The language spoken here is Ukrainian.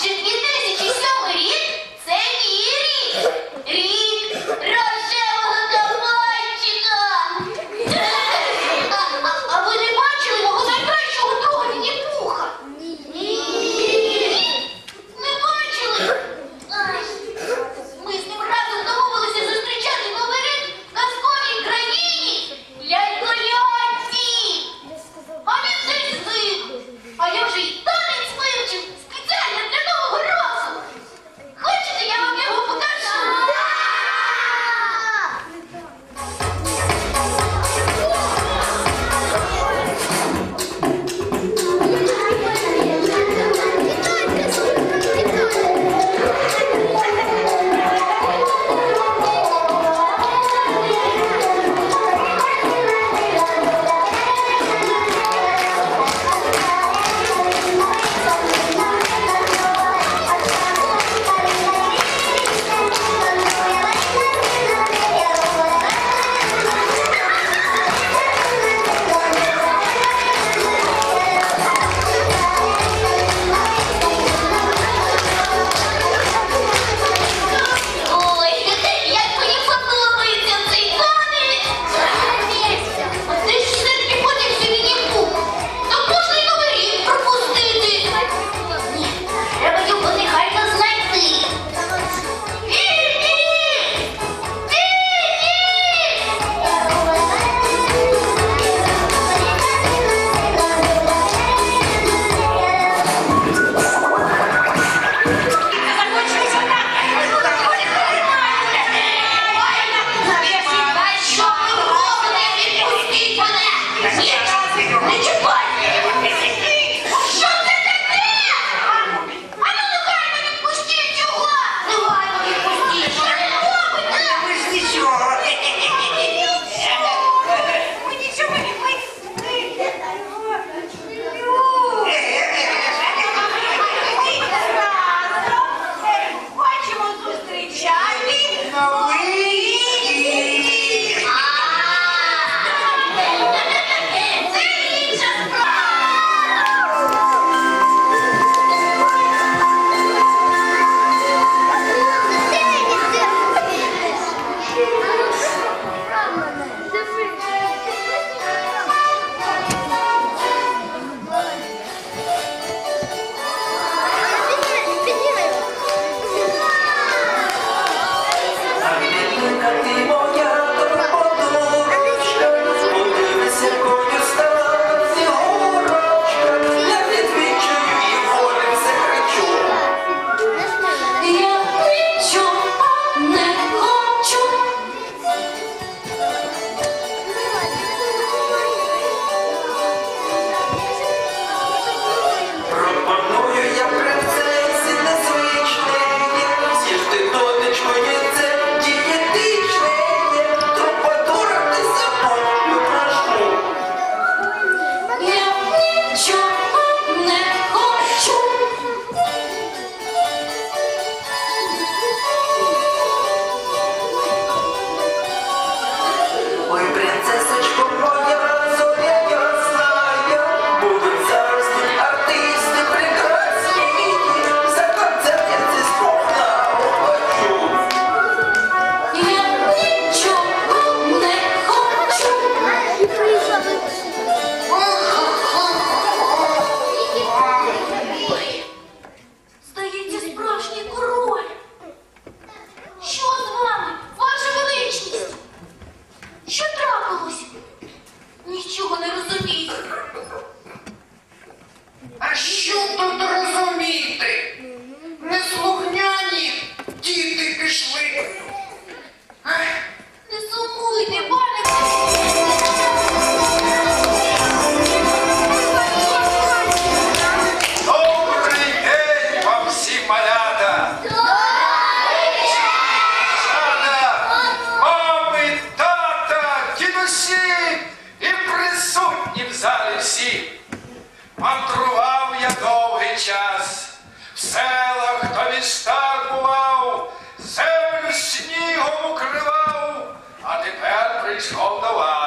Значит, не Мандрував я довгий час, в селах та містах бував, землю снігом укривав, а тепер прийшов до вас.